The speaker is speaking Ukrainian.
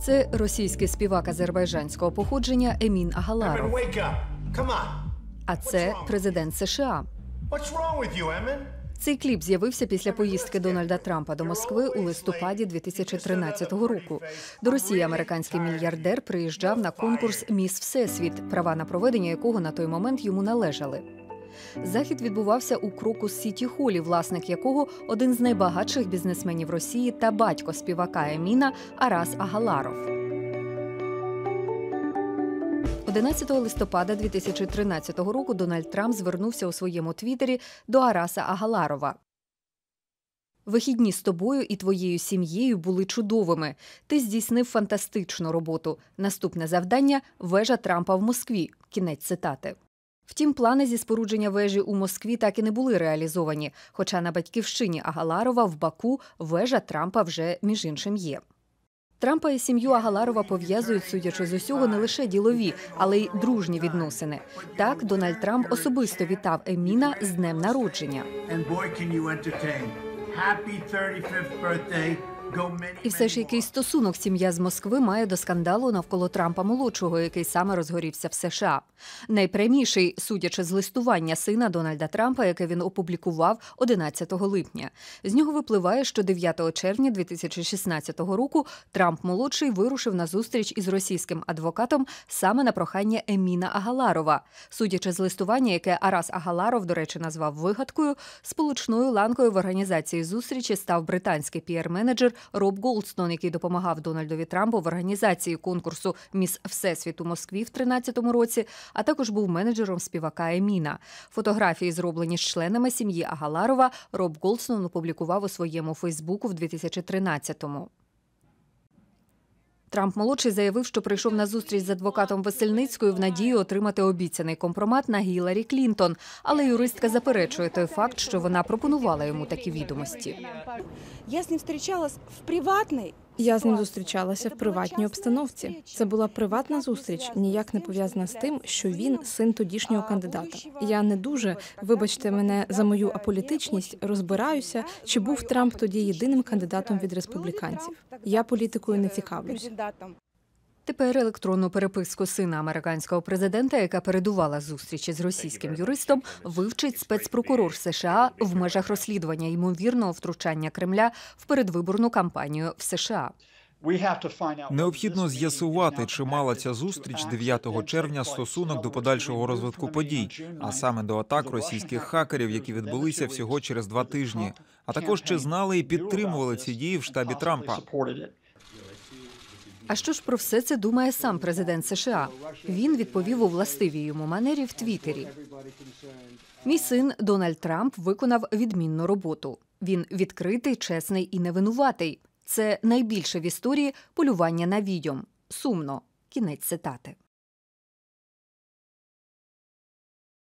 Це російський співак азербайджанського походження Емін Агаларов. А це президент США. Цей кліп з'явився після поїздки Дональда Трампа до Москви у листопаді 2013 року. До Росії американський мільярдер приїжджав на конкурс Міс Всесвіт, права на проведення якого на той момент йому належали. Захід відбувався у Крокус Сіті Холі, власник якого один з найбагатших бізнесменів Росії та батько співака Еміна Арас Агаларов. 11 листопада 2013 року Дональд Трамп звернувся у своєму твіттері до Араса Агаларова. Вихідні з тобою і твоєю сім'єю були чудовими. Ти здійснив фантастичну роботу. Наступне завдання вежа Трампа в Москві. Кінець цитати. Втім, плани зі спорудження вежі у Москві так і не були реалізовані. Хоча на батьківщині Агаларова в Баку вежа Трампа вже між іншим є. Трампа і сім'ю Агаларова пов'язують, судячи з усього, не лише ділові, але й дружні відносини. Так, Дональд Трамп особисто вітав Еміна з днем народження. And. Happy 35th birthday. І все ж який стосунок сім'я з Москви має до скандалу навколо Трампа молодшого, який саме розгорівся в США. Найпряміший, судячи з листування сина Дональда Трампа, яке він опублікував 11 липня. З нього випливає, що 9 червня 2016 року Трамп молодший вирушив на зустріч із російським адвокатом саме на прохання Еміна Агаларова. Судячи з листування, яке Арас Агаларов, до речі, назвав вигадкою, сполучною ланкою в організації зустрічі став британський піар-менеджер Роб Голдстон, який допомагав Дональдові Трампу в організації конкурсу Міс Всесвіт у Москві в 2013 році, а також був менеджером співака Еміна. Фотографії, зроблені з членами сім'ї Агаларова, Роб Голдстон опублікував у своєму Фейсбуку в 2013-му. Трамп молодший заявив, що прийшов на зустріч з адвокатом Весельницькою в надії отримати обіцяний компромат на Гіларі Клінтон. Але юристка заперечує той факт, що вона пропонувала йому такі відомості. Я з ним зустрічалася в приватній. Я з ним зустрічалася в приватній обстановці. Це була приватна зустріч, ніяк не пов'язана з тим, що він син тодішнього кандидата. Я не дуже, вибачте мене за мою аполітичність, розбираюся, чи був Трамп тоді єдиним кандидатом від республіканців. Я політикою не цікавлюсь. Тепер електронну переписку сина американського президента, яка передувала зустрічі з російським юристом, вивчить спецпрокурор США в межах розслідування ймовірного втручання Кремля в передвиборну кампанію в США. Необхідно з'ясувати, чи мала ця зустріч 9 червня стосунок до подальшого розвитку подій, а саме до атак російських хакерів, які відбулися всього через два тижні. А також чи знали і підтримували ці дії в штабі Трампа. А що ж про все це думає сам президент США? Він відповів у властивій йому манері в Твіттері. Мій син Дональд Трамп виконав відмінну роботу. Він відкритий, чесний і невинуватий. Це найбільше в історії полювання на відьом. Сумно. Кінець цитати.